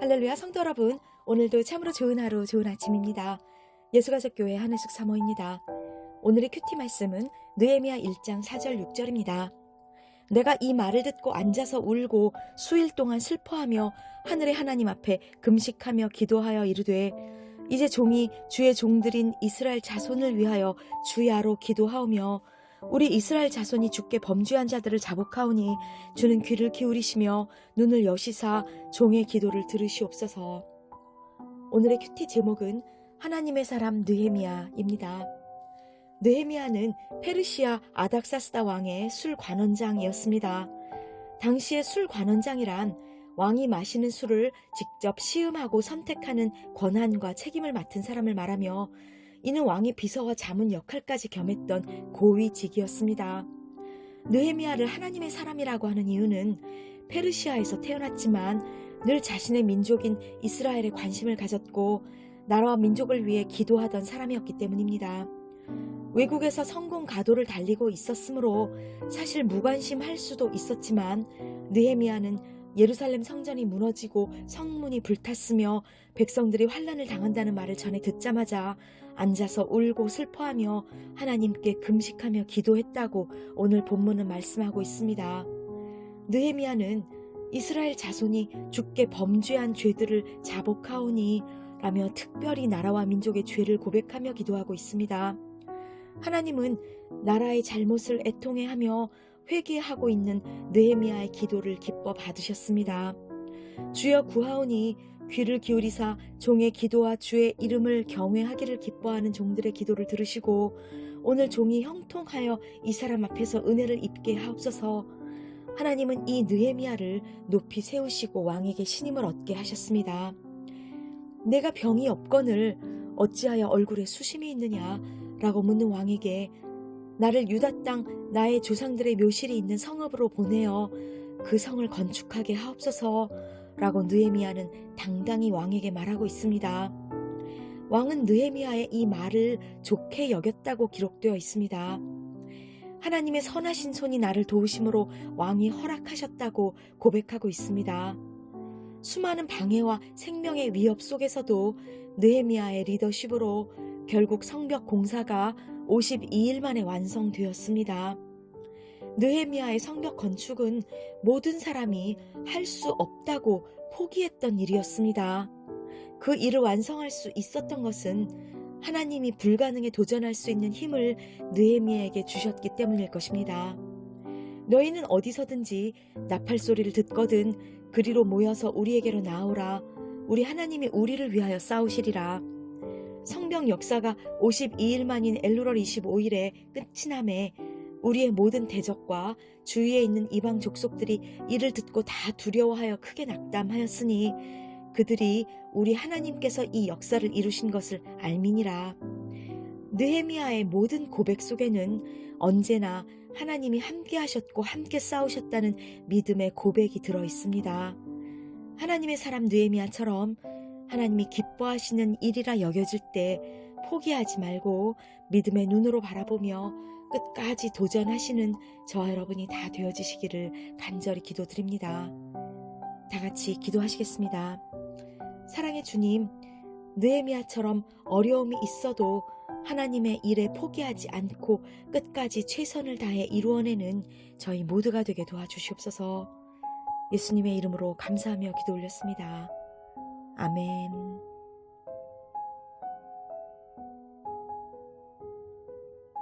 할렐루야 성도 여러분 오늘도 참으로 좋은 하루 좋은 아침입니다. 예수가족교회 한혜숙 사모입니다. 오늘의 큐티 말씀은 느헤미야 1장 4절 6절입니다. 내가 이 말을 듣고 앉아서 울고 수일 동안 슬퍼하며 하늘의 하나님 앞에 금식하며 기도하여 이르되 이제 종이 주의 종들인 이스라엘 자손을 위하여 주야로 기도하오며 우리 이스라엘 자손이 주께 범죄한 자들을 자복하오니 주는 귀를 기울이시며 눈을 여시사 종의 기도를 들으시옵소서. 오늘의 큐티 제목은 하나님의 사람 느헤미야입니다. 느헤미야는 페르시아 아닥사스다 왕의 술 관원장이었습니다. 당시의 술 관원장이란 왕이 마시는 술을 직접 시음하고 선택하는 권한과 책임을 맡은 사람을 말하며 이는 왕의 비서와 자문 역할까지 겸했던 고위직이었습니다. 느헤미야를 하나님의 사람이라고 하는 이유는 페르시아에서 태어났지만 늘 자신의 민족인 이스라엘에 관심을 가졌고 나라와 민족을 위해 기도하던 사람이었기 때문입니다. 외국에서 성공 가도를 달리고 있었으므로 사실 무관심할 수도 있었지만 느헤미야는 예루살렘 성전이 무너지고 성문이 불탔으며 백성들이 환란을 당한다는 말을 전해 듣자마자 앉아서 울고 슬퍼하며 하나님께 금식하며 기도했다고 오늘 본문은 말씀하고 있습니다. 느헤미야는 이스라엘 자손이 주께 범죄한 죄들을 자복하오니 라며 특별히 나라와 민족의 죄를 고백하며 기도하고 있습니다. 하나님은 나라의 잘못을 애통해하며 회개하고 있는 느헤미야의 기도를 기뻐 받으셨습니다. 주여 구하오니 귀를 기울이사 종의 기도와 주의 이름을 경외하기를 기뻐하는 종들의 기도를 들으시고 오늘 종이 형통하여 이 사람 앞에서 은혜를 입게 하옵소서. 하나님은 이 느헤미야를 높이 세우시고 왕에게 신임을 얻게 하셨습니다. 내가 병이 없거늘 어찌하여 얼굴에 수심이 있느냐 라고 묻는 왕에게 나를 유다 땅 나의 조상들의 묘실이 있는 성읍으로 보내어 그 성을 건축하게 하옵소서 라고 느헤미야는 당당히 왕에게 말하고 있습니다. 왕은 느헤미야의 이 말을 좋게 여겼다고 기록되어 있습니다. 하나님의 선하신 손이 나를 도우심으로 왕이 허락하셨다고 고백하고 있습니다. 수많은 방해와 생명의 위협 속에서도 느헤미야의 리더십으로 결국 성벽 공사가 52일 만에 완성되었습니다. 느헤미야의 성벽 건축은 모든 사람이 할 수 없다고 포기했던 일이었습니다. 그 일을 완성할 수 있었던 것은 하나님이 불가능에 도전할 수 있는 힘을 느헤미야에게 주셨기 때문일 것입니다. 너희는 어디서든지 나팔 소리를 듣거든 그리로 모여서 우리에게로 나오라. 우리 하나님이 우리를 위하여 싸우시리라. 성병 역사가 52일 만인 엘루럴 25일에 끝이 남에 우리의 모든 대적과 주위에 있는 이방 족속들이 이를 듣고 다 두려워하여 크게 낙담하였으니 그들이 우리 하나님께서 이 역사를 이루신 것을 알미니라. 느헤미야의 모든 고백 속에는 언제나 하나님이 함께 하셨고 함께 싸우셨다는 믿음의 고백이 들어 있습니다. 하나님의 사람 느헤미야처럼 하나님이 기뻐하시는 일이라 여겨질 때 포기하지 말고 믿음의 눈으로 바라보며 끝까지 도전하시는 저와 여러분이 다 되어지시기를 간절히 기도드립니다. 다 같이 기도하시겠습니다. 사랑의 주님, 느헤미야처럼 어려움이 있어도 하나님의 일에 포기하지 않고 끝까지 최선을 다해 이루어내는 저희 모두가 되게 도와주시옵소서. 예수님의 이름으로 감사하며 기도 올렸습니다. 아멘.